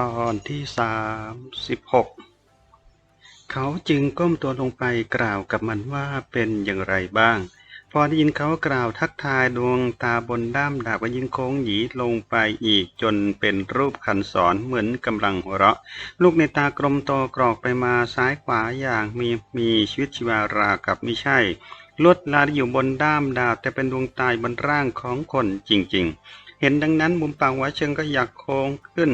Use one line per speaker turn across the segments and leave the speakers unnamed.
ตอนที่สามสิบหกเขาจึงก้มตัวลงไปกล่าวกับมันว่าเป็นอย่างไรบ้าง พอได้ยินเขากล่าวทักทายดวงตาบนด้ามดาบก็ยิ่งโค้งหยีลงไปอีกจนเป็นรูปคันศรเหมือนกำลังหัวเราะ ลูกในตากลมโตกรอกไปมาซ้ายขวาอย่างมีมีชีวิตชีวารากับไม่ใช่ลวดลายที่อยู่บนด้ามดาบแต่เป็นดวงตายบนร่างของคนจริงๆ เห็นดังนั้นมุมปากหัวเชิงก็อยากโค้งขึ้น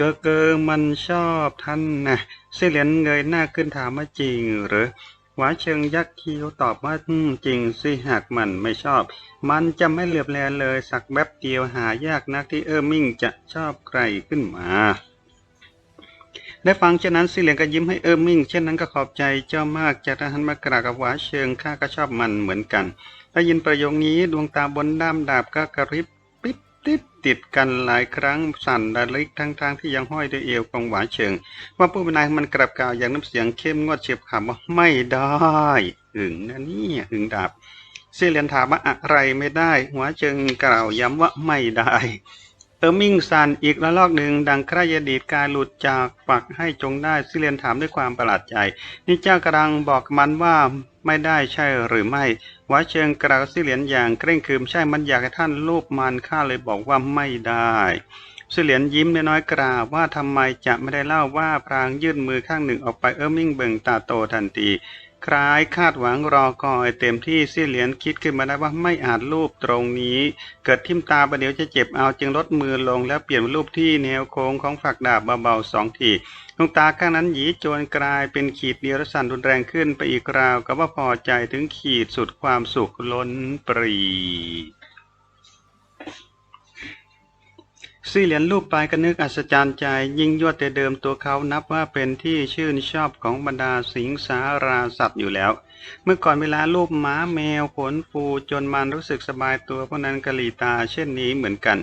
เกอเกอมันชอบท่านนะเสี่ยเหรียญเงยหน้าขึ้นถามว่าจริงหรือหวาเชิงยักคิ้วตอบว่าจริงสิหากมันไม่ชอบ มันจะไม่เหลือบแลเลยสักแป๊บเดียวหายากนักที่เออร์มิงจะชอบใครขึ้นมาได้ฟังเช่นนั้นสิเหลียงก็ยิ้มให้เออร์มิงเช่นนั้นก็ขอบใจเจ้ามากจากนั้นหันมากรากับหวาเชิงข้าก็ชอบมันเหมือนกันได้ยินประโยคนี้ดวงตาบนด้ามดาบก็กระพริบ ติดติดกันหลายครั้งสั่นระลิกทั้งทางๆที่ยังห้อยด้วยเอวของหวาเชิง ว่าผู้เป็นนายมันกลับกล่าวอย่างน้ำเสียงเข้มงวดเฉียบขาดว่าไม่ได้หึงนะนี่หึงดาบเสี่ยเลียนถามว่าอะไรไม่ได้ หัวเชิงกล่าวย้ำว่าไม่ได้เออมิงสันอีกระลอกหนึ่งดังใครยดีดกายหลุดจากฝักให้จงได้ซิเลียนถามด้วยความประหลาดใจ นี่เจ้ากำลังบอกมันว่า ไม่ได้ใช่หรือไม่หวาเชิงกล่าวสิเลียนอย่างเคร่งครึมใช่มันอยากให้ท่านรูปมันข้าเลยบอกว่าไม่ได้สิเลียนยิ้มน้อยๆกล่าวว่าทำไมจะไม่ได้เล่าว่าพรางยื่นมือข้างหนึ่งออกไปเออมิ่งเบิงตาโตทันที คล้ายคาดหวังรอคอยเต็มที่เสี้ยเหรียญคิดขึ้นมาได้ว่าไม่อาจรูปตรงนี้ เกิดทิ่มตาประเดี๋ยวจะเจ็บเอาจึงลดมือลงแล้วเปลี่ยนรูปที่แนวโค้งของฝักดาบเบาๆสองทีดวงตาข้างนั้นหยีโจรกลายเป็นขีดเดียวและสั่นรุนแรงขึ้นไปอีกราวกับว่าพอใจถึงขีดสุดความสุขล้นปรี สี่เหรียญรูปปลายก็นึกอัศจรรย์ใจ ยิ่งยวดแต่เดิมตัวเขานับว่าเป็นที่ชื่นชอบของบรรดาสิงสาราสัตว์อยู่แล้ว เมื่อก่อนเวลารูปม้าแมวขนฟูจนมันรู้สึกสบายตัวเพราะนั้นกะหลีตาเช่นนี้เหมือนกัน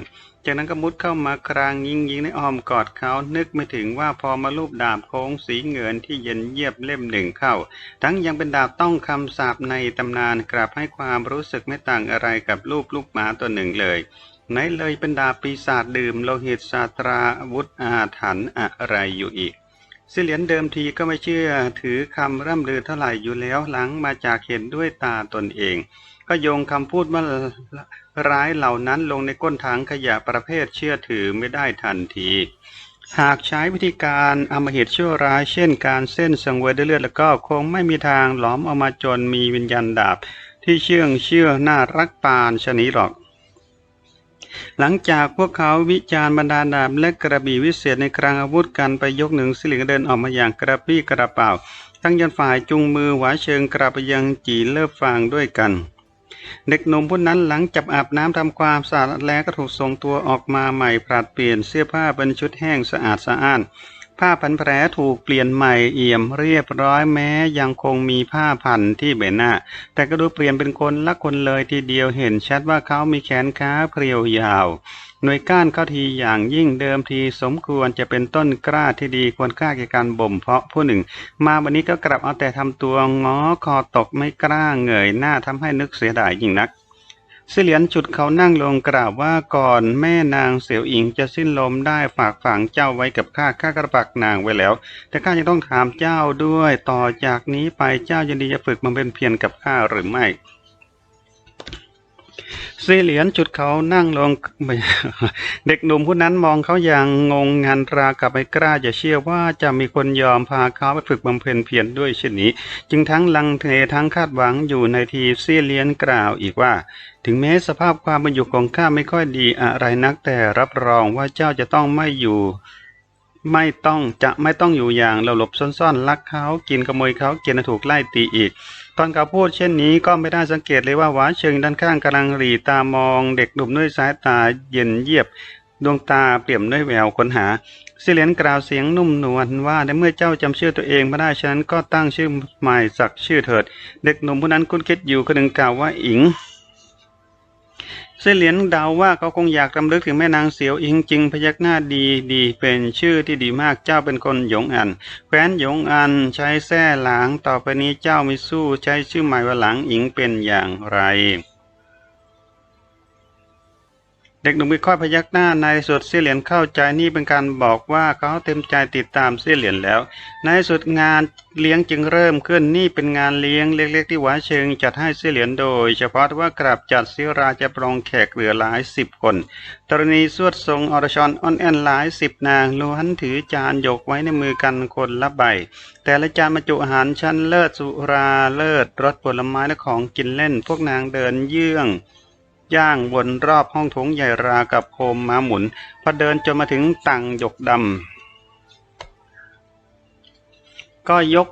จากนั้นก็มุดเข้ามาครางยิงยิงในอ้อมกอดเขานึกไม่ถึงว่าพอมาลูบดาบโค้งสีเงินที่เย็นเยียบเล่มหนึ่งเข้า ทั้งยังเป็นดาบต้องคำสาปในตำนานกลับให้ความรู้สึกไม่ต่างอะไรกับรูปลูกหมาตัวหนึ่งเลย ไหนเลยเป็นดาบปีศาจดื่มโลหิตสาตราวุธอาถรรพ์อะไรอยู่อีกสิเหลียนเดิมทีก็ไม่เชื่อถือคำร่ำลือเท่าไหร่อยู่แล้วหลังมาจากเห็นด้วยตาตนเอง ก็โยงคำพูดว่าร้ายเหล่านั้นลงในก้นถังขยะประเภทเชื่อถือไม่ได้ทันที หากใช้วิธีการอำมหิตชั่วร้ายเช่นการเส้นสังเวยด้วยเลือดแล้วก็คงไม่มีทางหลอมเอามาจนมีวิญญาณดาบ ที่เชื่องเชื่อน่ารักปานชนี้หรอก หลังจากพวกเขาวิจารณ์บรรดาดาบและกระบี่วิเศษในครางอาวุธกันไปยกหนึ่งสิลิงเดินออกมาอย่างกระปี้กระเป๋าทั้งยันฝ่ายจุงมือหวาเชิงกลับไปยังจีเลิฟฟางด้วยกัน เด็กหนุ่มผู้นั้นหลังจับอาบน้ำทำความสะอาดแล้วก็ถูกส่งตัวออกมาใหม่ผลัดเปลี่ยนเสื้อผ้าเป็นชุดแห้งสะอาดสะอ้าน ผ้าพันแผลถูกเปลี่ยนใหม่เอี่ยมเรียบร้อยแม้ยังคงมีผ้าพันที่ใบหน้า แต่ก็ดูเปลี่ยนเป็นคนละคนเลยทีเดียวเห็นชัดว่าเขามีแขนขาเพรียวยาวหน่วยก้านเข้าทีอย่างยิ่งเดิมทีสมควรจะเป็นต้นกล้าที่ดีควรค่าแก่การบ่มเพาะผู้หนึ่ง มาวันนี้ก็กลับเอาแต่ทำตัวง้อคอตกไม่กล้าเงยหน้าทำให้นึกเสียดายยิ่งนัก เสลียนจุดเขานั่งลงกราบว่าก่อนแม่นางเสียวอิงจะสิ้นลมได้ฝากฝังเจ้าไว้กับข้าข้ากระปักนางไว้แล้ว แต่ข้ายังต้องถามเจ้าด้วย ต่อจากนี้ไปเจ้ายินดีจะฝึกมันเป็นเพียรกับข้าหรือไม่ เสลียนจุดเขานั่งลง เด็กหนุ่มผู้นั้นมองเขาอย่างงงงันรากับไม่กล้าจะเชื่อว่าจะมีคนยอมพาเขาไปฝึกบำเพ็ญเพียรด้วยเช่นนี้ จึงทั้งลังเททั้งคาดหวังอยู่ในทีเสียเลียนกล่าวอีกว่า ถึงแม้สภาพความเป็นอยู่ของข้าไม่ค่อยดีอะไรนักแต่รับรองว่าเจ้าจะต้องไม่อยู่ไม่ต้องจะไม่ต้องอยู่อย่างหลบๆซ่อนๆลักเขากินขโมยเขาเกียนถูกไล่ตีอีก ตอนเขาพูดเช่นนี้ก็ไม่ได้สังเกตเลยว่าหวาเชิงด้านข้างกำลังหลีตามองเด็กหนุ่มด้วยสายตาเย็นเยียบ ดวงตาเปี่ยมด้วยแววค้นหาเสลียนกล่าวเสียงนุ่มนวลว่าในเมื่อเจ้าจำชื่อตัวเองไม่ได้ฉะนั้นก็ตั้งชื่อใหม่สักชื่อเถิด เด็กหนุ่มผู้นั้นคุ้นคิดอยู่คนหนึ่งกล่าวว่าอิง เสลียนเดาว่าเขาคงอยากรำลึกถึงแม่นางเสียวอิงจริงพยักหน้าดีดีเป็นชื่อที่ดีมากเจ้าเป็นคนหยงอันแคว้นหยงอันใช้แท้หลางต่อไปนี้เจ้ามิสู้ใช้ชื่อใหม่ว่าหลังอิงเป็นอย่างไร เด็กหนุ่มค่อยพยักหน้าในที่สุดเสี่ยเหรียญเข้าใจนี่เป็นการบอกว่าเขาเต็มใจติดตามเสี่ยเหรียญแล้วในสุดงานเลี้ยงจึงเริ่มขึ้นนี่เป็นงานเลี้ยงเล็ก ๆ ที่หวาเชิงจัดให้เสี่ยเหรียญโดย เฉพาะว่ากราบจัดเสียราจะปรองแขกเหลือหลายสิบคนตรณีสวดทรงอรชรอ่อนแอนหลายสิบนางล้วนถือจานยกไว้ในมือกันคนละใบ แต่ละจานบรรจุอาหารชั้นเลิศสุราเลิศรสผลไม้และของกินเล่น พวกนางเดินเยื่อง ย่างวนรอบห้องโถงใหญ่รากับโคมม้าหมุน พอเดินจนมาถึงตังหยกดำก็ยก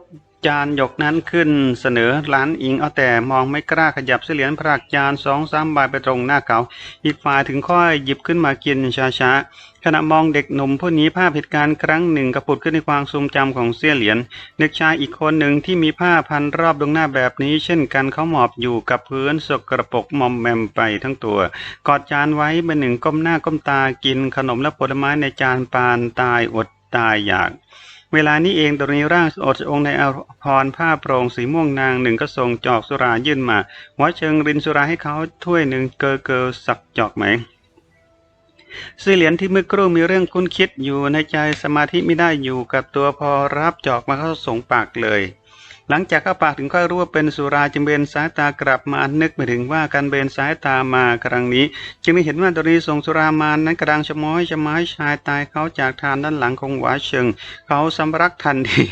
จานหยกนั้นขึ้นเสนอหลานอิงเอาแต่มองไม่กล้าขยับเสลียนพรากจานสองสามใบไปตรงหน้าเขา อีกฝ่ายถึงค่อยหยิบขึ้นมากินช้าๆขณะมองเด็กหนุ่มผู้นี้ภาพเหตุการณ์ครั้งหนึ่งกระปุดขึ้นในความทรงจำของเสียเหรียญนึกชายอีกคนหนึ่งที่มีผ้าพันรอบดวงหน้าแบบนี้ เช่นกันเขาหมอบอยู่กับพื้นสกระปรกมอมแมมไปทั้งตัว กอดจานไว้เป็นหนึ่งก้มหน้าก้มตากินขนมและผลไม้ในจานปานตายอดตายอยาก เวลานี้เองตรงนี้ร่างอดองค์ในอภรผ้าโปร่งสีม่วงนางหนึ่งก็ส่งจอกสุรายื่นมาหัวเชิงรินสุราให้เขาถ้วยหนึ่งเกอเกอสักจอกไหมสี่เหรียญที่เมื่อครู่มีเรื่องคุ้นคิดอยู่ในใจสมาธิไม่ได้อยู่กับตัวพอรับจอกมาเข้าส่งปากเลย หลังจากเข้าปากถึงค่อยรู้ว่าเป็นสุราจึงเบนสายตากลับมานึกไปถึงว่าการเบนสายตามาครั้งนี้ จึงได้เห็นว่าตรีส่งสุรามานั้นกระดังชะม้อยชะไม้ชายตายเขาจากทานด้านหลังของหวาเชิง เขาสำรักทันที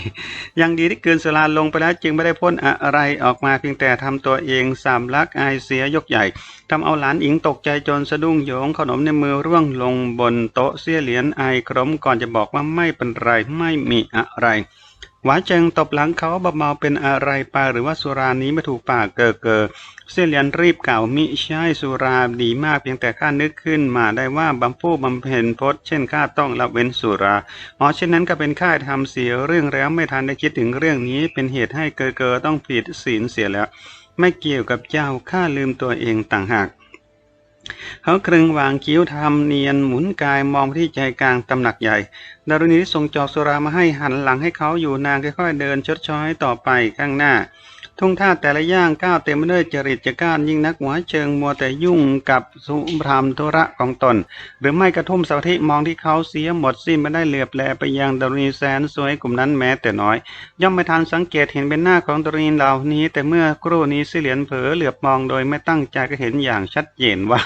ยังดีที่เกินสุราลงไปแล้วจึงไม่ได้พ่นอะไรออกมาเพียงแต่ทำตัวเองสามลักอายเสียยกใหญ่ทำเอาหลานอิงตกใจจนสะดุ้งโยงขนมในมือร่วงลงบนโต๊ะเสียเหรียญไอายครมก่อนจะบอกว่าไม่เป็นไรไม่มีอะไร หวาเจงตบหลังเขาเบาๆเป็นอะไรไปหรือว่าสุรานี้ไม่ถูกปากเกอเกอเสียเหรียญรีบกล่าวมิใช่สุราดีมากเพียงแต่ข้านึกขึ้นมาได้ว่าบำผู้บำเพ็ญพจน์เช่นข้าต้องละเว้นสุราอ๋อเช่นนั้นก็เป็นข้าทำเสียเรื่องแล้วไม่ทันได้คิดถึงเรื่องนี้ เป็นเหตุให้เกอเกอต้องผิดศีลเสียแล้ว ไม่เกี่ยวกับเจ้าข้าลืมตัวเองต่างหาก เขาครึงวางคิ้วทำเนียนหมุนกายมองไปที่ใจกลางตำหนักใหญ่ ดารุณีส่งจอบสุรามาให้หันหลังให้เขาอยู่นางค่อยๆเดินชดช้อยต่อไปข้างหน้า ทุ่งท่าแต่ละย่างก้าวเต็มไปด้วยจริตจักรานยิ่งนักหัวเชิงมัวแต่ยุ่งกับสุพรามธุระของตน หรือไม่กระทุ่มสาธิมองที่เขาเสียหมดสิ้นไม่ได้เหลือบแลไปยังดรีแสนสวยกลุ่มนั้นแม้แต่น้อย ย่อมไม่ทันสังเกตเห็นเป็นหน้าของดรีเหล่านี้ แต่เมื่อครู่นี้สิเหลียนเผลอเหลือบมองโดยไม่ตั้งใจก็เห็นอย่างชัดเจนว่า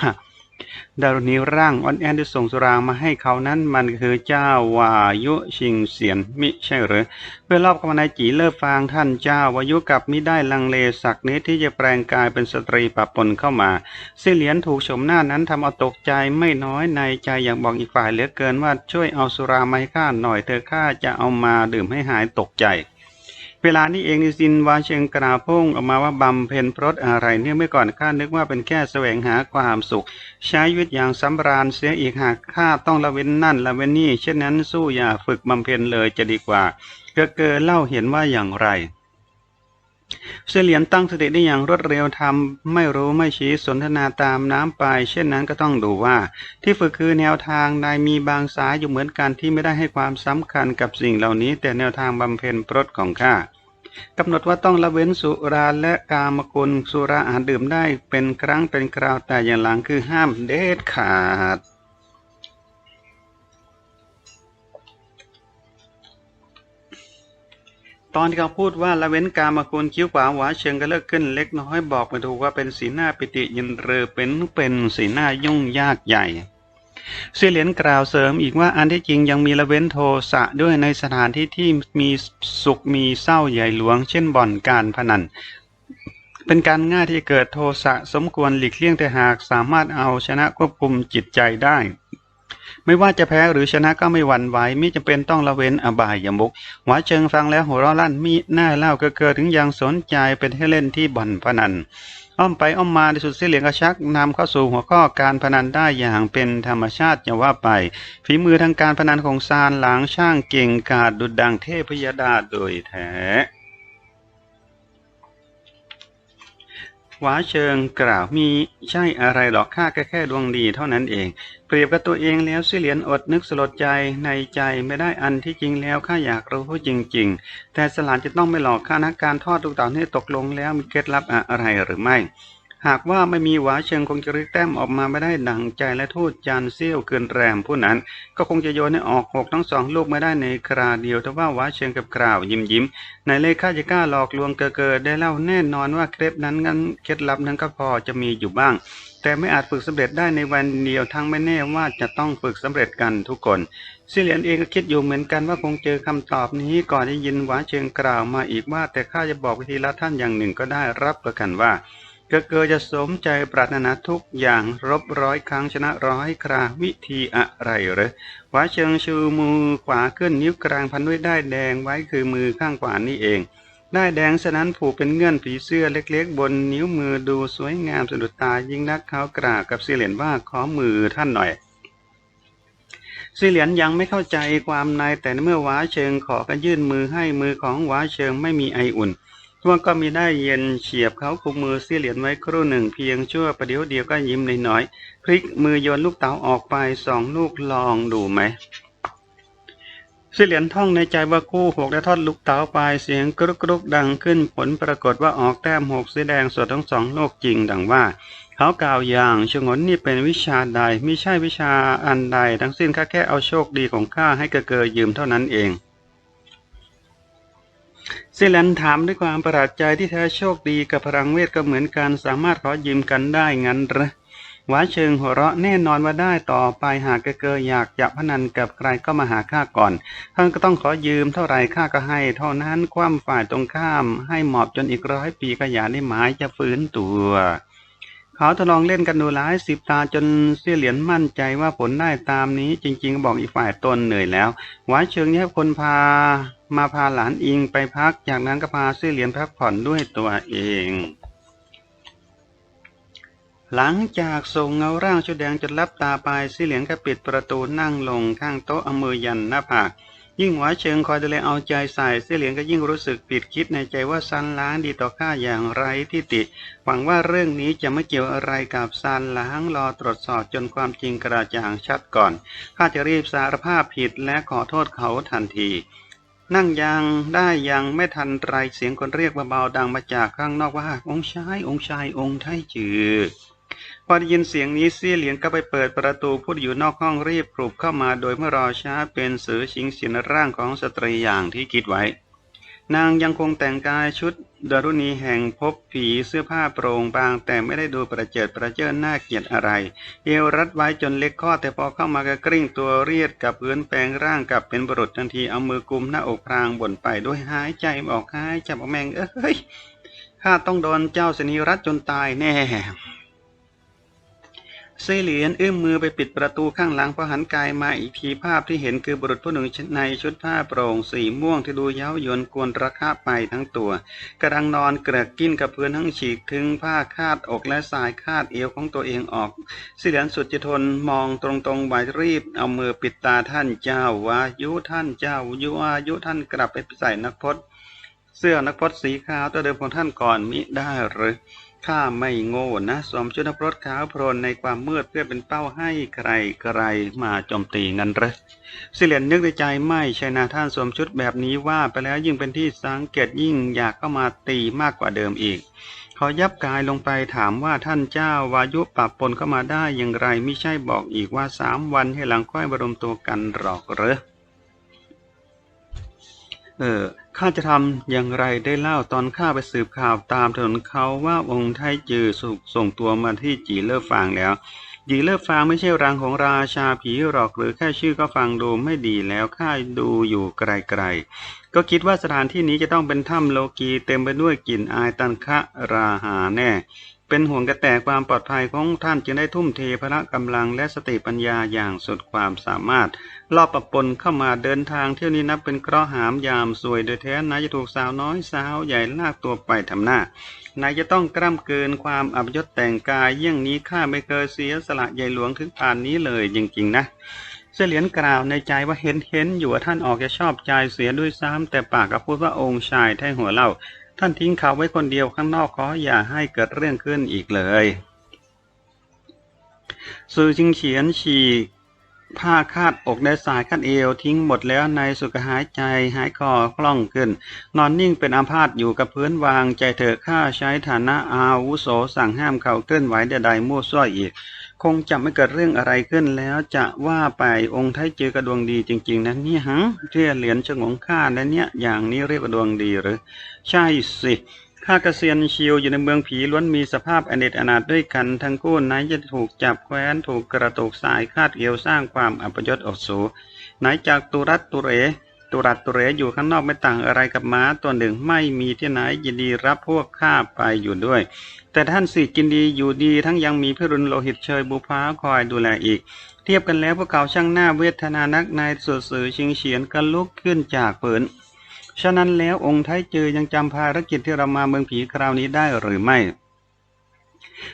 ดารุณีร่างอ่อนแอที่ส่งสุรามาให้เขานั้นมันคือเจ้าวายุชิงเสียนมิใช่หรือเพื่อรอบกับนายจีเลิศฟางท่านเจ้าวายุกับมิได้ลังเลสักนิดที่จะแปลงกายเป็นสตรีปะปนเข้ามาสี่เหลียนถูกชมหน้านั้นทำเอาตกใจไม่น้อยในใจอย่างบอกอีกฝ่ายเหลือเกินว่าช่วยเอาสุรามาให้ข้าหน่อยเธอข้าจะเอามาดื่มให้หายตกใจ เวลานี้เองนิสินวาเชงกราพุ่งออกมาว่าบำเพ็ญพรตอะไรเนี่ยเมื่อก่อนข้านึกว่าเป็นแค่แสวงหาความสุข ใช้ชีวิตอย่างสำราญเสียอีกหากข้าต้องละเว้นนั่นละเว้นนี่เช่นนั้นสู้อย่าฝึกบำเพ็ญเลยจะดีกว่าเกอเกอเล่าเห็นว่าอย่างไรเสลียนตั้งสติได้อย่างรวดเร็วทำไม่รู้ไม่ชี้สนทนาตามน้ำไป เช่นนั้นก็ต้องดูว่า ที่ฝึกคือแนวทางนายมีบางสายอยู่เหมือนกันที่ไม่ได้ให้ความสำคัญกับสิ่งเหล่านี้ แต่แนวทางบำเพ็ญพรตของข้า กำหนดว่าต้องละเว้นสุราและกามกุลสุราอาจดื่มได้เป็นครั้งเป็นคราวแต่อย่างหลังคือห้ามเด็ดขาด ตอนที่เขาพูดว่าละเว้นกามกุลคิ้วขวาหวาเชิงก็เลิกขึ้นเล็กน้อยบอกมาถูกว่าเป็นสีหน้าปิติยินเรือเป็นเป็นสีหน้ายุ่งยากใหญ่ เสียเหรียญกล่าวเสริมอีกว่าอันที่จริงยังมีละเว้นโทสะด้วยในสถานที่ที่มีสุขมีเศร้าใหญ่หลวง เช่นบ่อนการพนันเป็นการง่ายที่เกิดโทสะสมควรหลีกเลี่ยงแต่หากสามารถเอาชนะควบคุมจิตใจได้ ไม่ว่าจะแพ้หรือชนะก็ไม่หวั่นไหวมิจำเป็นต้องละเว้นอบายยมุกหวาเชิงฟังแล้วหัวเราะลั่นมีหน้าเล่าก็เกิดถึงยังสนใจเป็นให้เล่นที่บ่อนพนัน อ้อมไปอ้อมมาในสุดเสียเหลียงกระชักนำเข้าสู่หัวข้อการพนันได้อย่างเป็นธรรมชาติอย่าว่าไป ฝีมือทางการพนันของซานหลางช่างเก่งกาจดุดดังเทพยดาโดยแท้ วาเชิงกล่าวมีใช่อะไรหรอกข้าแค่แค่ดวงดีเท่านั้นเอง เปรียบกับตัวเองแล้วสิเหรียญอดนึกสลดใจในใจไม่ได้อันที่จริงแล้วข้าอยากรู้จริง ๆ แต่สลานจะต้องไม่หลอกข้านักการทอดลูกเต่านี่ตกลงแล้วมีเคล็ดลับอะไรหรือไม่ หากว่าไม่มีหวาเชิงคงจะริกแต้มออกมาไม่ได้ดังใจและทูตจานเซี่ยวเกินแรมผู้นั้น ก็คงจะโยนให้ออกหกทั้งสองลูกไม่ได้ในคราเดียวแต่ว่าหวาเชิงกับกล่าวยิ้มยิ้มในเลข้าจะกล้าหลอกลวงเกอเกอได้เล่าแน่นอนว่าเคล็ดนั้นงั้นเคล็ดลับนั้นก็พอจะมีอยู่บ้าง แต่ไม่อาจฝึกสำเร็จได้ในวันเดียวทั้งไม่แน่ว่าจะต้องฝึกสำเร็จกันทุกคนซิเลียนเองก็คิดอยู่เหมือนกันว่าคงเจอคำตอบนี้ก่อนได้ยินหวาเชิงกล่าวมาอีกว่า แต่ข้าจะบอกวิธีละท่านอย่างหนึ่งก็ได้รับประกันว่า เกอเกอจะสมใจปรารถนาทุกอย่างรบร้อยครั้งชนะร้อยคราวิธีอะไรเหรอหวาเชิงชูมือขวาขึ้นนิ้วกลางพันด้วยได้แดงไว้คือมือข้างขวานี่เอง ได้แดงฉะนั้นผูกเป็นเงื่อนผีเสื้อเล็กๆ บนนิ้วมือดูสวยงามสะดุดตายิ่งนักเขากราบกับเสียเหรียญว่าขอมือท่านหน่อยซีเหลียนยังไม่เข้าใจความในแต่เมื่อหวาเชิงขอกันยื่นมือให้มือของหวาเชิงไม่มีไออุ่น วงก็มีได้เย็นเฉียบเขาคุมมือซีเหลียนไว้ครู่หนึ่งเพียงชั่วประเดี๋ยวเดียวก็ยิ้มน้อยๆพลิกมือโยนลูกเต๋าออกไปสองลูกลองดูไหมซีเหลียนท่องในใจว่าคู่หกได้ทอดลูกเต๋าไปเสียงกรุกกรุกดังขึ้นผลปรากฏว่าออกแต้มหกสีแดงสดทั้งสองโลกจริงดังว่าเขากล่าวอย่างชงนนี่เป็นวิชาใดไม่ใช่วิชาอันใด ทั้งสิ้นข้าแค่เอาโชคดีของข้าให้เกอเกอยืมเท่านั้นเอง ซิลันถามด้วยความประหลาดใจที่แท้โชคดีกับพลังเวทก็เหมือนกันสามารถขอยืมกันได้งั้นหรือวาเชิงหัวเราะแน่นอนว่าได้ต่อไปหากเกอเกออยากจะพนันกับใครก็มาหาข้าก่อนท่านก็ต้องขอยืมเท่าไรข้าก็ให้ เท่านั้นความฝ่ายตรงข้ามให้หมอบจนอีกร้อยปีก็อย่าได้หมายจะฟื้นตัว เขาทดลองเล่นกันดูหลายสิบตาจนเสี่ยเหรียญมั่นใจว่าผลได้ตามนี้ จริง ๆ บอกอีกฝ่ายตนเหนื่อยแล้วหวาเชิงนี้คนพามาพาหลานอิงไปพัก จากนั้นก็พาเสี่ยเหรียญพักผ่อนด้วยตัวเองหลังจากส่งเงาร่างชุดแดงจนลับตาไปเสียเหรียญก็ปิดประตูนั่งลงข้างโต๊ะเอามือยันหน้าผาก ยิ่งหวาเชิงคอยดูแลเอาใจใส่เสี่ยเหรียญก็ยิ่งรู้สึกผิดคิดในใจว่าซันล้างดีต่อข้าอย่างไรที่ติ หวังว่าเรื่องนี้จะไม่เกี่ยวอะไรกับซานล้างรอตรวจสอบจนความจริงกระจ่างชัดก่อนข้าจะรีบสารภาพผิดและขอโทษเขาทันที นั่งยังได้ยังไม่ทันไรเสียงคนเรียกเบาๆดังมาจากข้างนอกว่าองค์ชายองค์ชายองค์ไทจือ พอได้ยินเสียงนี้เสี่ยเหลียนก็ไปเปิดประตูผู้อยู่นอกห้องรีบปลุกเข้ามาโดยเมื่อรอช้าเป็นสือชิงสินร่างของสตรีอย่างที่คิดไว้ นางยังคงแต่งกายชุดดารุณีแห่งพบผีเสื้อผ้าโปร่งบาง แต่ไม่ได้ดูประเจิดประเจิดน่าเกลียดอะไร เอวรัดไว้จนเล็กข้อแต่พอเข้ามาก็กริ่งตัวเรียดกับพื้นแปลงร่างกับเป็นบุรุษทันทีเอามือกุมหน้าอกพรางบ่นไปด้วยหายใจออกหายจับแมงเอ้ยข้าต้องโดนเจ้าสนิรัตจนตายแน่ เซเหลียนเอื้อมมือไปปิดประตูข้างหลังพอหันกายมาอีกทีภาพที่เห็นคือบุรุษผู้หนึ่งในชุดผ้าโปร่งสีม่วงที่ดูเย้ายวนกวนระคาไปทั้งตัวกำลังนอนเกลือกกินกับพื้นทั้งฉีกถึงผ้าคาดอกและสายคาดเอวของตัวเองออกเซเหลียนสุดจะทนมองตรงๆใบรีบ เอามือปิดตาท่านเจ้าวายุท่านเจ้ายุอายุท่านกลับไปใส่นักพจน์เสื้อนักพจน์สีขาวตัวเดิมของท่านก่อนมิได้หรือ ข้าไม่โง่นะสวมชุดนักรถขาวโพลนในความมืดเพื่อเป็นเป้าให้ใครใครมาโจมตีงันเหรอสิเหลียนนึกในใจไม่ใช่นะท่านสวมชุดแบบนี้ว่าไปแล้วยิ่งเป็นที่สังเกตยิ่งอยากเข้ามาตีมากกว่าเดิมอีกเขายับกายลงไปถามว่าท่านเจ้าวายุปรับปนเข้ามาได้อย่างไรไม่ใช่บอกอีกว่าสามวันให้หลังค่อยบรมตัวกันหรอกเหรอเออ ข้าจะทำอย่างไรได้เล่าตอนข้าไปสืบข่าวตามถนนเขาว่าองค์ไทจือสุส่งตัวมาที่จีเลิฟฟางแล้ว จีเลิฟฟางไม่ใช่รังของราชาผีหรอกหรือแค่ชื่อก็ฟังดูไม่ดีแล้วข้าดูอยู่ไกลๆ ก็คิดว่าสถานที่นี้จะต้องเป็นถ้ำโลกีเต็มไปด้วยกลิ่นอายตันคะราหาแน่ เป็นห่วงกระแต่ความปลอดภัยของท่านจึงได้ทุ่มเทพละกำลังและสติปัญญาอย่างสุดความสามารถ รอบประปนเข้ามาเดินทางเที่ยวนี้นับเป็นเคราะห์หามยามสวยโดยแท้นายจะถูกสาวน้อยสาวใหญ่ลากตัวไปทำหน้านายจะต้องกล้ำเกินความอับยศแต่งกายเยี่ยงนี้ข้าไม่เคยเสียสละใหญ่หลวงถึงป่านนี้เลยจริงๆนะเสลียนกล่าวในใจว่าเห็นเห็นอยู่ว่าท่านออกจะชอบใจเสียด้วยซ้ำแต่ปากก็พูดว่าองค์ชายแท้หัวเล่า ท่านทิ้งเขาไว้คนเดียวข้างนอกขออย่าให้เกิดเรื่องขึ้นอีกเลยสื่อจึงเขียนฉีกผ้าคาดอกได้สายคาดเอวทิ้งหมดแล้วในสุขหายใจหายคอคล่องขึ้น นอนนิ่งเป็นอาพาธอยู่กับพื้นวางใจเถอะข้าใช้ฐานะอาวุโสสั่งห้ามเขาเคลื่อนไหวใดๆมั่วซั่วอีก คงจะไม่เกิดเรื่องอะไรขึ้นแล้วจะว่าไปองค์ไทยเจอกระดวงดีจริง ๆนะเนี่ยฮะเที่ยเหรียญชงงค่าและเนี่ยอย่างนี้เรียกว่าดวงดีหรือ ใช่สิข้าเกษียณชิวอยู่ในเมืองผีล้วนมีสภาพอเนจอนาถด้วยกัน ทั้งคู่ไหนจะถูกจับแคว้นถูกกระตุกสายคาดเอวสร้างความอัปยศอดสูไหนจากตุรัตตุเร ตุรัตตุเรอยู่ข้างนอกไม่ต่างอะไรกับม้าตัวหนึ่งไม่มีที่ไหนยินดีรับพวกข้าไปอยู่ด้วย แต่ท่านสิกินดีอยู่ดีทั้งยังมีพิรุณโลหิตเชยบุพาคอยดูแลอีก เทียบกันแล้วพวกเขาช่างหน้าเวทนานักนายสุดสื่อชิงเฉียนก็ลุกขึ้นจากผืนฉะนั้นแล้วองค์ไทยเจอยังจำภารกิจที่เรามาเมืองผีคราวนี้ได้หรือไม่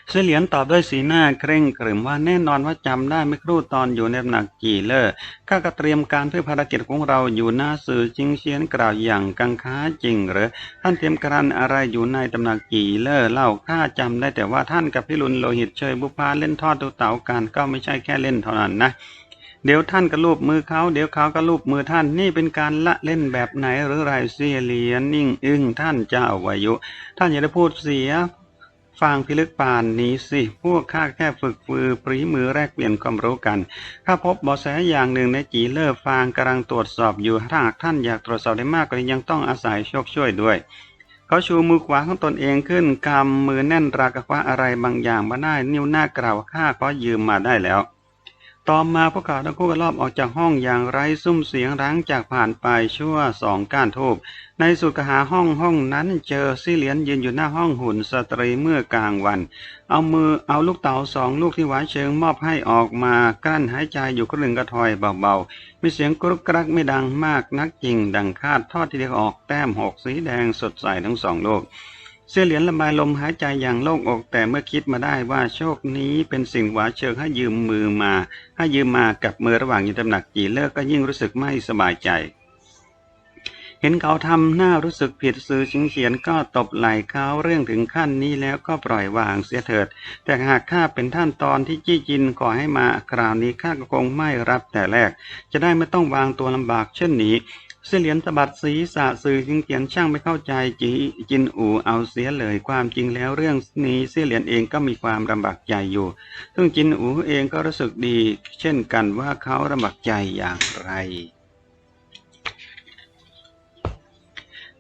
เสลียนตอบด้วยสีหน้าเคร่งขรึมว่าแน่นอนว่าจำได้ไม่ครู่ตอนอยู่ในตำหนักจีเลอร์ข้าก็เตรียมการเพื่อภารกิจของเราอยู่หน้าสื่อจิงเชียนกล่าวอย่างกังค้าจริงหรือท่านเตรียมการอะไรอยู่ในตำหนักจีเลอร์เล่าข้าจำได้แต่ว่าท่านกับพิรุณโลหิตเชยบุพาเล่นทอดตุเต๋ากันก็ไม่ใช่แค่เล่นเท่านั้นนะเดี๋ยวท่านก็ลูบมือเขา เดี๋ยวเขาก็ลูบมือท่าน นี่เป็นการละเล่นแบบไหนหรือไรเสียเหลียนนิ่ง อึ้งท่านเจ้าวายุ ท่านอย่าได้พูดเสีย ฟังพิลึกปานนี้สิ พวกข้าแค่ฝึกฟือปรีมือแรกเปลี่ยนความรู้กัน ข้าพบเบาะแสอย่างหนึ่งในจีเลอร์ฟางกำลังตรวจสอบอยู่ ถ้าหากท่านอยากตรวจสอบได้มากกว่านี้ยังต้องอาศัยโชคช่วยด้วย เขาชูมือขวาของตนเองขึ้นกำมือแน่นรากกับว่าอะไรบางอย่างมาได้นิ้วหน้ากล่าวข้าก็ยืมมาได้แล้ว ต่อมาพวกเขาทั้งคู่ก็ลอบออกจากห้องอย่างไร้ซุ้มเสียงร้งจากผ่านไปชั่วสองก้านทูบในสุดก็หาห้องห้องนั้นเจอซี่เหลียนยืนอยู่หน้าห้องหุ่นสตรีเมื่อกลางวัน เอามือเอาลูกเต๋าสองลูกที่หวายเชิงมอบให้ออกมากลั้นหายใจอยู่กระหนึ่งกระถอยเบาๆ มีเสียงกรุกกรักไม่ดังมากนักจริงดังคาดทอดที่เดียวออกแต้มหกสีแดงสดใสทั้งสองลูก เสื้อเหรียญระบายลมหายใจอย่างโล่งอก แต่เมื่อคิดมาได้ว่าโชคนี้เป็นสิ่งหวาเชิงให้ยืมมือมา ให้ยืมมากับมือระหว่างอยู่ตำหนักจีเลิกก็ยิ่งรู้สึกไม่สบายใจ เห็นเขาทำหน้ารู้สึกผิดซื้อชิงเขียนก็ตบไหล่เขาเรื่องถึงขั้นนี้แล้วก็ปล่อยวางเสียเถิด แต่หากข้าเป็นท่านตอนที่จี้จินขอให้มาคราวนี้ข้าก็คงไม่รับแต่แรก จะได้ไม่ต้องวางตัวลำบากเช่นนี้ เสียเหรียญสะบัดศีรษะสื่อจึงเขียนช่างไม่เข้าใจจีจินอูเอาเสียเลยความจริงแล้วเรื่องนี้เสียเหรียญเองก็มีความลำบากใจอยู่ ซึ่งจินอูเองก็รู้สึกดี เช่นกันว่าเขาลำบากใจอย่างไร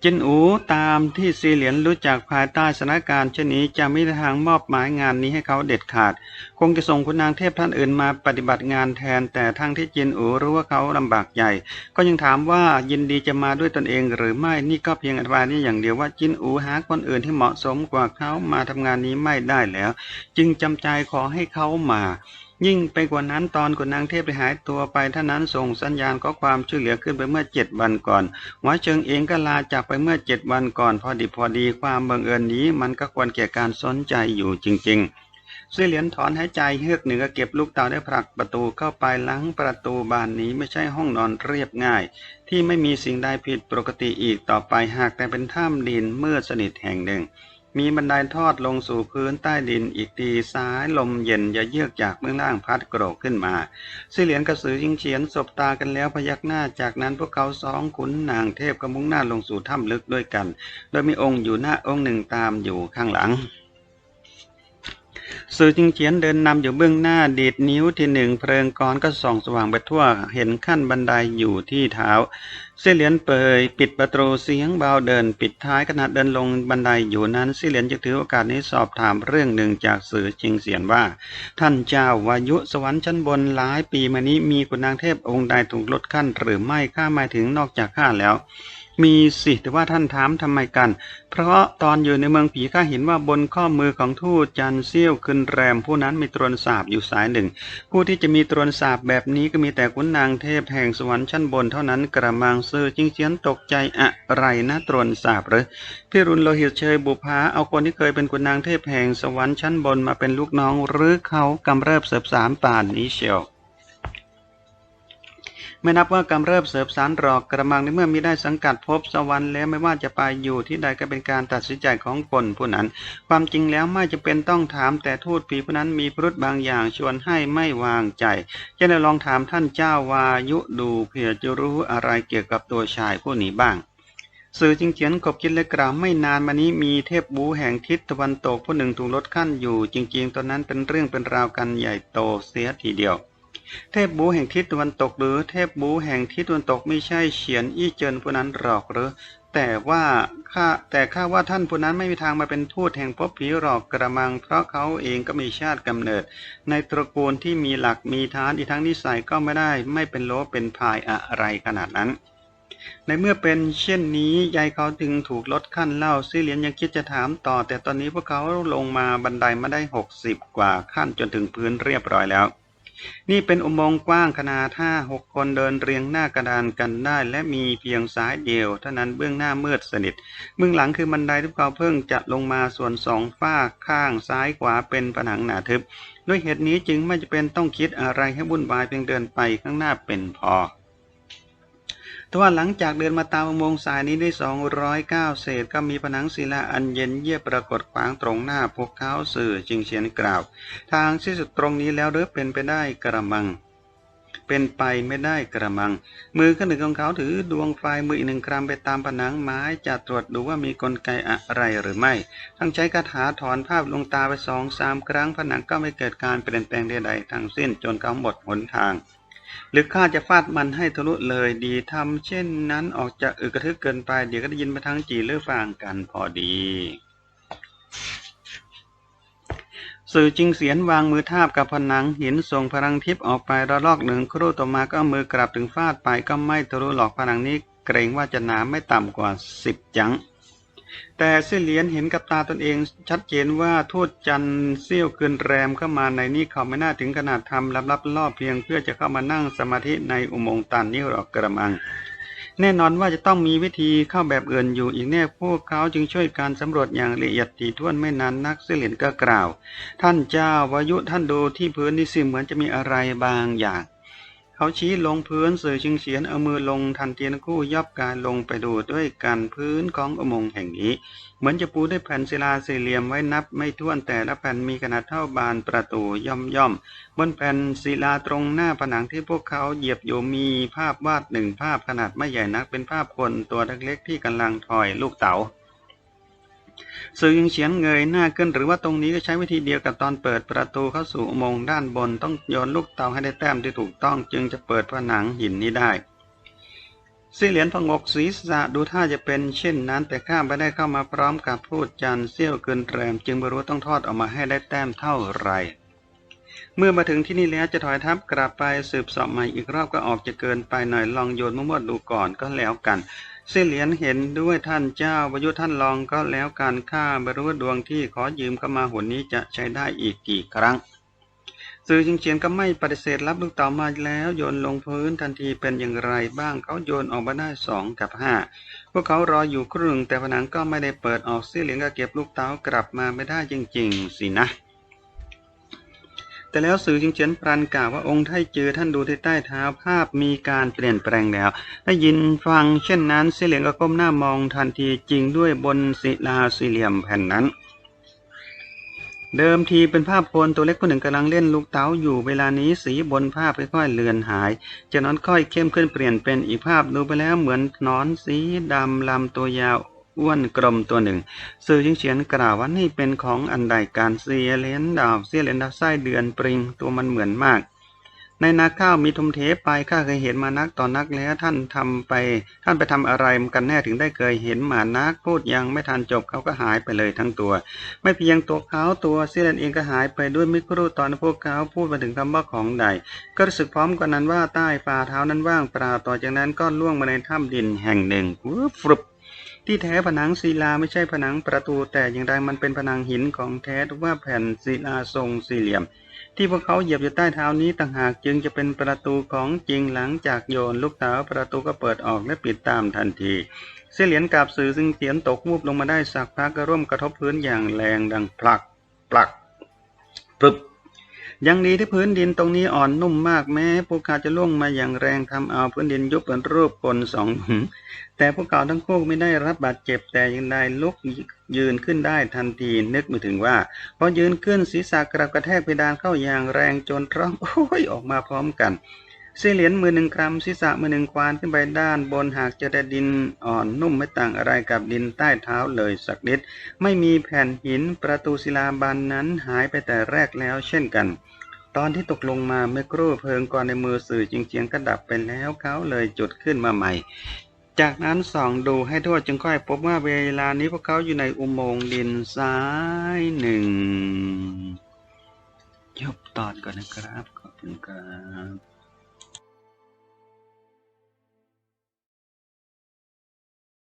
จินอูตามที่ซีเหลียนรู้จักภายใต้สถานการณ์เช่นนี้จะไม่มีทางมอบหมายงานนี้ให้เขาเด็ดขาด คงจะส่งคุณนางเทพท่านอื่นมาปฏิบัติงานแทน แต่ทั้งที่จินอูรู้ว่าเขาลำบากใหญ่ ก็ยังถามว่ายินดีจะมาด้วยตนเองหรือไม่นี่ก็เพียงอธิบายนี้อย่างเดียวว่าจินอูหาคนอื่นที่เหมาะสมกว่าเขามาทำงานนี้ไม่ได้แล้ว จึงจำใจขอให้เขามา ยิ่งไปกว่านั้นตอนคุณนางเทพได้หายตัวไปท่านั้นส่งสัญญาณขอความช่วยเหลือขึ้นไปเมื่อเจ็ดวันก่อนหวาเชิงเองก็ลาจากไปเมื่อเจ็ดวันก่อนพอดีพอดีความบังเอิญนี้มันก็ควรแก่การสนใจอยู่จริง ๆเสื้อเหรียญถอนหายใจเฮือกหนึ่งก็เก็บลูกเต๋าได้ผลักประตูเข้าไปหลังประตูบานนี้ไม่ใช่ห้องนอนเรียบง่าย ที่ไม่มีสิ่งใดผิดปกติอีกต่อไปหากแต่เป็นถ้ำดินมืดสนิทแห่งหนึ่ง มีบันไดทอดลงสู่พื้นใต้ดินอีกทีซ้ายลมเย็นอย่าเยือกจากเบื้องล่างพัดโกรกขึ้นมาสี่เหรียญกระสือยิงเฉียนสบตากันแล้วพยักหน้าจากนั้นพวกเขาสองขุนนางเทพก็มุ่งหน้าลงสู่ถ้ำลึกด้วยกัน โดยมีองค์อยู่หน้าองค์หนึ่งตามอยู่ข้างหลัง สื่อจิงเฉียนเดินนำอยู่เบื้องหน้าดีดนิ้วที่หนึ่งเพลิงก้อนก็ส่องสว่างไปทั่ว เห็นขั้นบันไดอยู่ที่เท้า เสี่เหรียญเปยปิดประตูเสียงเบาเดิน ปิดท้ายขณะเดินลงบันไดอยู่นั้นเสี่เหรียญจะถือโอกาสนี้สอบถามเรื่องหนึ่งจากสื่อจิงเสียนว่า ท่านเจ้าวายุสวรรค์ชั้นบนหลายปีมานี้มีขุนนางเทพองค์ใดถูกลดขั้น หรือไม่ข้าหมายถึงนอกจากข้าแล้ว มีสิแต่ว่าท่านถามทำไมกัน เพราะตอนอยู่ในเมืองผีข้าเห็นว่าบนข้อมือของทูตจันเซี่ยวขึ้นแรม ผู้นั้นมีตรวนสาบอยู่สายหนึ่ง ผู้ที่จะมีตรวนสาบแบบนี้ก็มีแต่ขุนนางเทพแห่งสวรรค์ชั้นบนเท่านั้นกระมังซื้อจิงเจียนตกใจอะไรนะตรวนสาบหรือพี่รุนโลหิตเชยบุพาเอาคนที่เคยเป็นขุนนางเทพแห่งสวรรค์ชั้นบนมาเป็นลูกน้องหรือเขากำเริบเสบสามป่านนี้เชียว ไม่นับว่ากำเริบเสบสารหรอกกระมังในเมื่อมีได้สังกัดพบสวรรค์แล้วไม่ว่าจะไปอยู่ที่ใดก็เป็นการตัดสินใจของคนผู้นั้น ความจริงแล้วไม่จะเป็นต้องถามแต่ทูตผีผู้นั้นมีพรุษบางอย่างชวนให้ไม่วางใจจะได้ลองถามท่านเจ้าวายุดูเพื่อจะรู้อะไรเกี่ยวกับตัวชายผู้นี้บ้างสื่อจิงเฉียนกบคิดและกล่าวไม่นานมานี้มีเทพบูแห่งทิศตะวันตกผู้หนึ่งถูกลดขั้นอยู่ จริง ๆ ตอนนั้นเป็นเรื่องเป็นราวกันใหญ่โตเสียทีเดียว เทพบูแห่งทิศตะวันตกหรือเทพบูแห่งทิศตะวันตกไม่ใช่เฉียนอี้เจินผู้นั้นหรอกหรือ แต่ว่าข้าแต่ข้าว่าท่านผู้นั้นไม่มีทางมาเป็นทูตแห่งภพผีหรอกกระมัง เพราะเขาเองก็มีชาติกำเนิด ในตระกูลที่มีหลักมีฐานอีกทั้งนิสัยก็ไม่ได้ไม่เป็นโลเป็นพายอะไรขนาดนั้นในเมื่อเป็นเช่นนี้ยายเขาจึงถูกลดขั้นเล่าซิเหลียนยังคิดจะถามต่อ แต่ตอนนี้พวกเขาลงมาบันไดมาได้หกสิบกว่าขั้นจนถึงพื้นเรียบร้อยแล้ว นี่เป็นอุโมงค์กว้างขนาดห้าหกคนเดินเรียงหน้ากระดานกันได้ และมีเพียงสายเดียวเท่านั้นเบื้องหน้ามืดสนิทเบื้องหลังคือบันไดที่พวกเขาเพิ่งจะลงมาส่วนสองฝ้าข้างซ้ายขวาเป็นผนังหนาทึบ ด้วยเหตุนี้จึงไม่จะเป็นต้องคิดอะไรให้วุ่นวายเพียงเดินไปข้างหน้าเป็นพอ แต่ว่าหลังจากเดินมาตามอุโมงค์สายนี้ได้209เศษก็มีผนังศิลาอันเย็นเยียบปรากฏขวางตรงหน้าพวกเขาสื่อจึงเชียนกล่าว ทางที่สุดตรงนี้แล้วหรือเป็นไปได้กระมัง เป็นไปไม่ได้กระมัง มือข้างหนึ่งของเขาถือดวงไฟมืออีกหนึ่งครามไปตามผนังไม้จะตรวจดูว่ามีกลไกอะไรหรือไม่ ทั้งใช้คาถาถอนภาพลงตาไปสองสามครั้งผนังก็ไม่เกิดการเปลี่ยนแปลงใดๆทั้งสิ้นจนเขาหมดหนทาง หรือข้าจะฟาดมันให้ทะลุเลยดีทำเช่นนั้นออกจะอึกระทึกเกินไป เดี๋ยวก็ได้ยินมาทั้งจีหรือฟางกันพอดี สื่อจริงเสียนวางมือทาบกับผนังหินส่งพลังทิพย์ออกไประลอกหนึ่งครู่ต่อมาก็มือกลับถึงฟาดไปก็ไม่ทะลุหลอกผนังนี้เกรงว่าจะหนาไม่ต่ำกว่าสิบจัง แต่เสี่ยเหลียนเห็นกับตาตนเองชัดเจนว่าโทูตจันเสี้ยวคืนแรมเข้ามาในนี้เขาไม่น่าถึงขนาดทำลับๆล่อเพียงเพื่อจะเข้ามานั่งสมาธิในอุโมงค์ตันนี้หรอกกระมัง แน่นอนว่าจะต้องมีวิธีเข้าแบบอื่นอยู่อีกแน่พวกเขาจึงช่วยการสำรวจอย่างละเอียดถี่ถ้วนไม่นานนักเสี่ยเหลียนก็กล่าว ท่านเจ้าวายุท่านดูที่พื้นนี่สิเหมือนจะมีอะไรบางอย่าง เขาชี้ลงพื้นสื่อชิงเฉียนเอามือลงทันเทีทั้งคู่ยับกายลงไปดูด้วยกันพื้นของอุโมงค์แห่งนี้ เหมือนจะปูด้วยแผ่นศิลาสี่เหลี่ยมไว้นับไม่ถ้วนแต่ละแผ่นมีขนาดเท่าบานประตูย่อมย่อมบนแผ่นศิลาตรงหน้าผนังที่พวกเขาเหยียบอยู่มีภาพวาดหนึ่งภาพขนาดไม่ใหญ่นักเป็นภาพคนตัวเล็กๆที่กำลังถอยลูกเต๋า สื่อยิงเฉียนเงยหน้าขึ้นหรือว่าตรงนี้ก็ใช้วิธีเดียวกับตอนเปิดประตูเข้าสู่อุโมงค์ด้านบนต้องโยนลูกเตาให้ได้แต้มที่ถูกต้องจึงจะเปิดผนังหินนี้ได้ซี่เหรียญพงกศีรษะดูท่าจะเป็นเช่นนั้น แต่ข้าไม่ได้เข้ามาพร้อมกับพูดจันเสี้ยวเกินแรม จึงไม่รู้ต้องทอดออกมาให้ได้แต้มเท่าไหรเมื่อมาถึงที่นี่แล้วจะถอยทัพกลับไปสืบสอบใหม่อีกรอบก็ออกจะเกินไปหน่อยลองโยนมั่วๆดูก่อนก็แล้วกัน สี่ยเหรียญเห็นด้วยท่านเจ้าประยุทธ์ท่านลองก็แล้วกันข้าไม่รู้ว่าดวงที่ขอยืมเข้ามาหนนี้จะใช้ได้อีกกี่ครั้ง สื่อชิงเฉียนก็ไม่ปฏิเสธรับลูกเต๋ามาแล้วโยนลงพื้นทันทีเป็นอย่างไรบ้างเขาโยนออกมาได้สองกับห้าพวกเขารออยู่ครึ่งแต่ผนังก็ไม่ได้เปิดออกเสี่ยเหรียญก็เก็บลูกเต๋ากลับมาไม่ได้จริง ๆ สินะ แต่แล้วสื่อจิงเฉียนปรันกล่าวว่าองค์ไทจือท่านดูที่ใต้เท้าภาพมีการเปลี่ยนแปลงแล้ว ได้ยินฟังเช่นนั้นเสี่ยเหลียงก็ก้มหน้ามองทันทีจริงด้วยบนศิลาสี่เหลี่ยมแผ่นนั้น เดิมทีเป็นภาพคนตัวเล็กคนหนึ่งกำลังเล่นลูกเต๋าอยู่เวลานี้สีบนภาพค่อยๆเลือนหายจากนั้นค่อยเข้มขึ้นเปลี่ยนเป็นอีกภาพดูไปแล้วเหมือนนอนสีดำลำตัวยาว อ้วนกลมตัวหนึ่งสื่อจิงเฉียนกล่าวว่านี่เป็นของอันใดการเสียเลนดาวเสียเลนดาวไส้เดือนปริงตัวมันเหมือนมาก ในนาข้าวมีทมเทไปข้าเคยเห็นมานักต่อนนักแล้วท่านทำไป ท่านไปทำอะไรกันแน่ถึงได้เคยเห็นหมานักพูดยังไม่ทันจบเขาก็หายไปเลยทั้งตัว ไม่เพียงตัวเขาตัวเสียเลนเองก็หายไปด้วยไม่รู้ตอนพวกเขาพูดมาถึงคำว่าของใด ก็รู้สึกพร้อมกันนั้นว่าใต้ฝ่าเท้านั้นว่างเปล่าต่อจากนั้นก็ล่วงมาในถ้ำดินแห่งหนึ่งวืบฟรุบ ที่แท้ผนังศิลาไม่ใช่ผนังประตูแต่อย่างไรมันเป็นผนังหินของแท้หรือว่าแผ่นศิลาทรงสี่เหลี่ยม ที่พวกเขาเหยียบอยู่ใต้เท้านี้ต่างหากจึงจะเป็นประตูของจริงหลังจากโยนลูกเต๋าประตูก็เปิดออกและปิดตามทันทีเสียเหรียญกับสื่อซึ่งเสียนตกวูบลงมาได้สักพักก็ร่วมกระทบพื้นอย่างแรงดังพลักพลักปรึบ ยังดีที่พื้นดินตรงนี้อ่อนนุ่มมากแม้ภูเขาจะล่วงมาอย่างแรงทำเอาพื้นดินยุบเป็นรูปคนสองหนุนแต่พวกเขาทั้งคู่ไม่ได้รับบาดเจ็บแต่ยังได้ลุกยืนขึ้นได้ทันทีนึกไม่ถึงว่า พอยืนขึ้นศีรษะกระกระแทกเพดานเข้าอย่างแรงจนร้องโอ้ยออกมาพร้อมกัน เสียเหรียญมือหนึ่งครำศีรษะมือหนึ่งควานขึ้นไปด้านบนหากเจะได้ดินอ่อนนุ่มไม่ต่างอะไรกับดินใต้เท้าเลยสักนิด ไม่มีแผ่นหินประตูศิลาบานนั้นหายไปแต่แรกแล้วเช่นกัน ตอนที่ตกลงมาเมื่อครู่เพลิงก่อนในมือสื่อจริงๆก็ดับไปแล้วเขาเลยจุดขึ้นมาใหม่ จากนั้นส่องดูให้ทั่วจึงค่อยพบว่าเวลานี้พวกเขาอยู่ในอุโมงค์ดินซ้ายหนึ่งจบตอนก่อนนะครับขอบคุณครับ